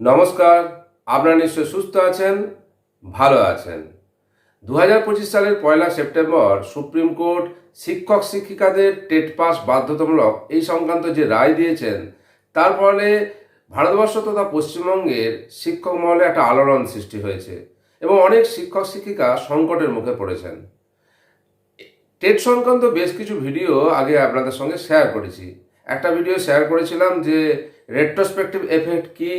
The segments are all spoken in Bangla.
নমস্কার, আপনারা নিশ্চয় সুস্থ আছেন, ভালো আছেন। দু হাজার পঁচিশ সালের পয়লা সেপ্টেম্বর সুপ্রিম কোর্ট শিক্ষক শিক্ষিকাদের টেট পাস বাধ্যতামূলক এই সংক্রান্ত যে রায় দিয়েছেন, তার ফলে ভারতবর্ষ তথা পশ্চিমবঙ্গের শিক্ষক মহলে একটা আলোড়ন সৃষ্টি হয়েছে এবং অনেক শিক্ষক শিক্ষিকা সংকটের মুখে পড়েছেন। টেট সংক্রান্ত বেশ কিছু ভিডিও আগে আপনাদের সঙ্গে শেয়ার করেছি। একটা ভিডিও শেয়ার করেছিলাম যে রেট্রোস্পেক্টিভ এফেক্ট কি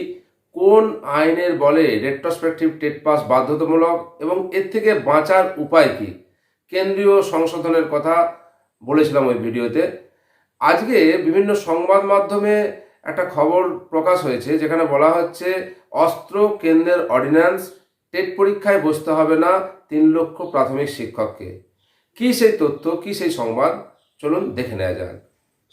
কোন আইনের বলে রেট্রোস্পেক্টিভ টেট পাস বাধ্যতামূলক এবং এর থেকে বাঁচার উপায় কি? কেন্দ্রীয় সংশোধনের কথা বলেছিলাম ওই ভিডিওতে। আজকে বিভিন্ন সংবাদ মাধ্যমে একটা খবর প্রকাশ হয়েছে, যেখানে বলা হচ্ছে অস্ত্র কেন্দ্রের অর্ডিন্যান্স টেট পরীক্ষায় বসতে হবে না তিন লক্ষ প্রাথমিক শিক্ষককে। কি সেই তথ্য, কি সেই সংবাদ? চলুন দেখে নেওয়া যাক।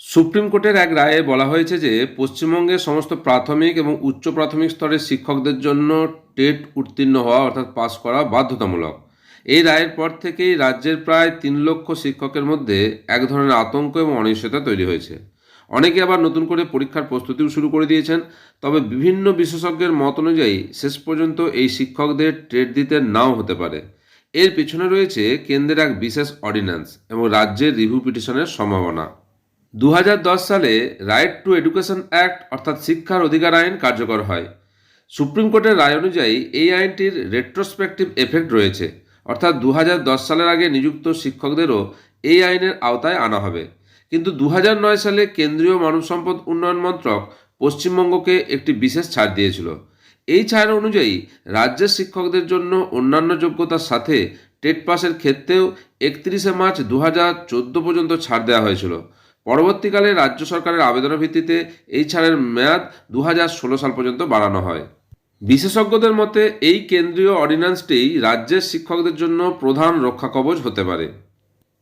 সুপ্রিম কোর্টের এক রায়ে বলা হয়েছে যে পশ্চিমবঙ্গের সমস্ত প্রাথমিক এবং উচ্চ প্রাথমিক স্তরের শিক্ষকদের জন্য টেট উত্তীর্ণ হওয়া, অর্থাৎ পাস করা বাধ্যতামূলক। এই রায়ের পর থেকেই রাজ্যের প্রায় তিন লক্ষ শিক্ষকের মধ্যে এক ধরনের আতঙ্ক এবং অনিশ্চয়তা তৈরি হয়েছে। অনেকে আবার নতুন করে পরীক্ষার প্রস্তুতিও শুরু করে দিয়েছেন, তবে বিভিন্ন বিশেষজ্ঞের মত অনুযায়ী শেষ পর্যন্ত এই শিক্ষকদের টেট দিতে নাও হতে পারে। এর পেছনে রয়েছে কেন্দ্রের এক বিশেষ অর্ডিন্যান্স এবং রাজ্যের রিভিউ পিটিশনের সম্ভাবনা। দু হাজার দশ সালে রাইট টু এডুকেশন অ্যাক্ট অর্থাৎ শিক্ষার অধিকার আইন কার্যকর হয়। সুপ্রিম কোর্টের রায় অনুযায়ী এই আইনটির রেট্রোস্পেক্টিভ এফেক্ট রয়েছে। অর্থাৎ দু হাজার দশ সালের আগে নিযুক্ত শিক্ষকদেরও এই আইনের আওতায় আনা হবে। কিন্তু দু হাজার নয় সালে কেন্দ্রীয় মানব সম্পদ উন্নয়ন মন্ত্রক পশ্চিমবঙ্গকে একটি বিশেষ ছাড় দিয়েছিল। এই ছাড় অনুযায়ী রাজ্যের শিক্ষকদের জন্য অন্যান্য যোগ্যতার সাথে টেট পাসের ক্ষেত্রেও একত্রিশে মার্চ দু হাজার চোদ্দ পর্যন্ত ছাড় দেওয়া হয়েছিল। পরবর্তীকালে রাজ্য সরকারের আবেদনের ভিত্তিতে এই ছাড়ের মেয়াদ দু হাজার ষোলো সাল পর্যন্ত বাড়ানো হয়। বিশেষজ্ঞদের মতে, এই কেন্দ্রীয় অর্ডিন্যান্সটি রাজ্যের শিক্ষকদের জন্য প্রধান রক্ষা কবচ হতে পারে।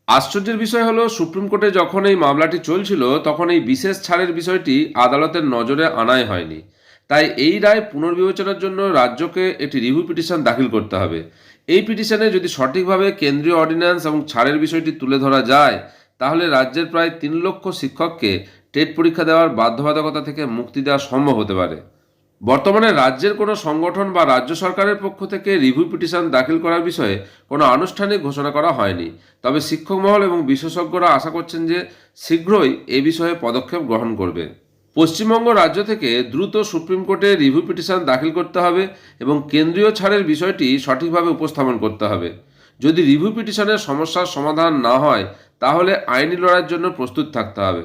আশ্চর্যের বিষয় হলো, সুপ্রিম কোর্টে যখন এই মামলাটি চলছিল, তখন এই বিশেষ ছাড়ের বিষয়টি আদালতের নজরে আনাই হয়নি। তাই এই রায় পুনর্বিবেচনার জন্য রাজ্যকে একটি রিভিউ পিটিশন দাখিল করতে হবে। এই পিটিশনে যদি সঠিকভাবে কেন্দ্রীয় অর্ডিন্যান্স এবং ছাড়ের বিষয়টি তুলে ধরা যায় তাহলে রাজ্যের প্রায় তিন লক্ষ শিক্ষককে টেট পরীক্ষা দেওয়ার বাধ্যবাধকতা থেকে মুক্তি দেওয়া সম্ভব হতে পারে। বর্তমানে রাজ্যের কোনো সংগঠন বা রাজ্য সরকারের পক্ষ থেকে রিভিউ পিটিশন দাখিল করার বিষয়ে কোনো আনুষ্ঠানিক ঘোষণা করা হয়নি। তবে শিক্ষক মহল এবং বিশেষজ্ঞরা আশা করছেন যে শীঘ্রই এ বিষয়ে পদক্ষেপ গ্রহণ করবে। পশ্চিমবঙ্গ রাজ্য থেকে দ্রুত সুপ্রিম কোর্টে রিভিউ পিটিশন দাখিল করতে হবে এবং কেন্দ্রীয় ছাড়ের বিষয়টি সঠিকভাবে উপস্থাপন করতে হবে। যদি রিভিউ পিটিশনের সমস্যার সমাধান না হয় তাহলে আইনি লড়াইয়ের জন্য প্রস্তুত থাকতে হবে।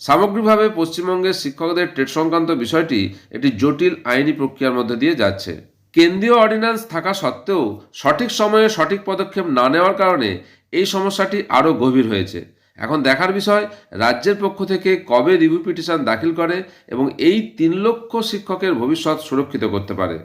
সামগ্রিকভাবে পশ্চিমবঙ্গের শিক্ষকদের টেট সংক্রান্ত বিষয়টি একটি জটিল আইনি প্রক্রিয়ার মধ্যে দিয়ে যাচ্ছে। কেন্দ্রীয় অর্ডিন্যান্স থাকা সত্ত্বেও সঠিক সময়ে সঠিক পদক্ষেপ না নেওয়ার কারণে এই সমস্যাটি আরও গভীর হয়েছে। এখন দেখার বিষয়, রাজ্যের পক্ষ থেকে কবে রিভিউ পিটিশন দাখিল করে এবং এই তিন লক্ষ শিক্ষকের ভবিষ্যৎ সুরক্ষিত করতে পারে।